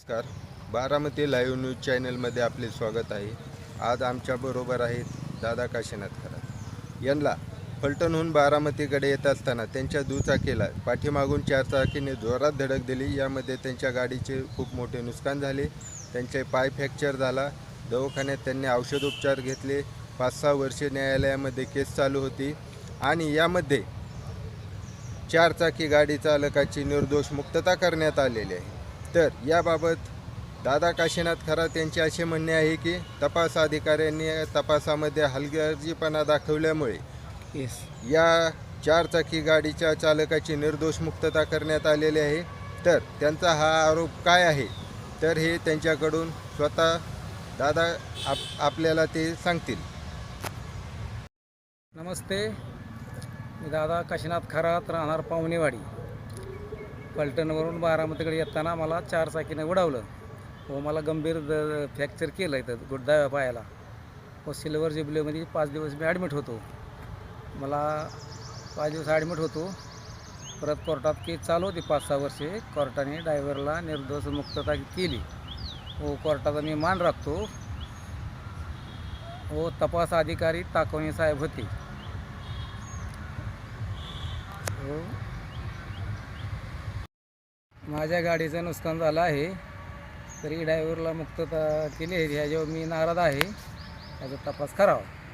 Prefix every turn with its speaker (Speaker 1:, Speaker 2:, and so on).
Speaker 1: नमस्कार. Baramati live news चॅनलमध्ये आपले स्वागत आहे. आज आमच्याबरोबर आहेत दादा काशीनाथ खरात यांना फलटणहून बारामतीकडे येत असताना त्यांच्या दुचाकीला पाठीमागून चारचाकीने जोरात धडक दिली. यामध्ये त्यांच्या गाडीचे खूप मोठे नुकसान झाले. त्यांचे पाय फ्रॅक्चर झाला. दवाखान्यात त्यांनी औषधोपचार घेतले. पाच सहा वर्षे न्यायालयामध्ये केस चालू होती. आणि यामध्ये चारचाकी गाडी चालकाची निर्दोष मुक्तता करण्यात आलेली आहे. तर याबाबत दादा काशीनाथ खरात यांचे असे म्हणणे आहे की तपास अधिकाऱ्यांनी तपासामध्ये हलगर्जीपणा दाखवल्यामुळे
Speaker 2: येस
Speaker 1: या चार चाकी गाडीच्या चालकाची निर्दोष मुक्तता करण्यात आलेली आहे. तर त्यांचा हा आरोप काय आहे? तर हे त्यांच्याकडून स्वतः दादा आप आपल्याला ते सांगतील.
Speaker 2: नमस्ते. मी दादा काशीनाथ खरात राहणार पाहुणेवाडी पलटणवरून बारामतीकडे येताना मला चार चाकीनं उडवलं. व मला गंभीर द फ्रॅक्चर केलं इथं गुड्डाव्या पायाला. व सिल्वर जुबलीमध्ये पाच दिवस मी ॲडमिट होतो. मला पाच दिवस ॲडमिट होतो. परत कोर्टात केस चालू होती पाच सहा वर्षे. कोर्टाने ड्रायव्हरला निर्दोष मुक्तता केली. व कोर्टाचा मी मान राखतो. व तपास अधिकारी ताकवणे साहेब होते. हो माझ्या गाडीचं नुकसान झालं आहे. तरी ड्रायव्हरला मुक्तता केली आहे. ह्याच्यावर मी नाराज आहे. याचा तपास करावा.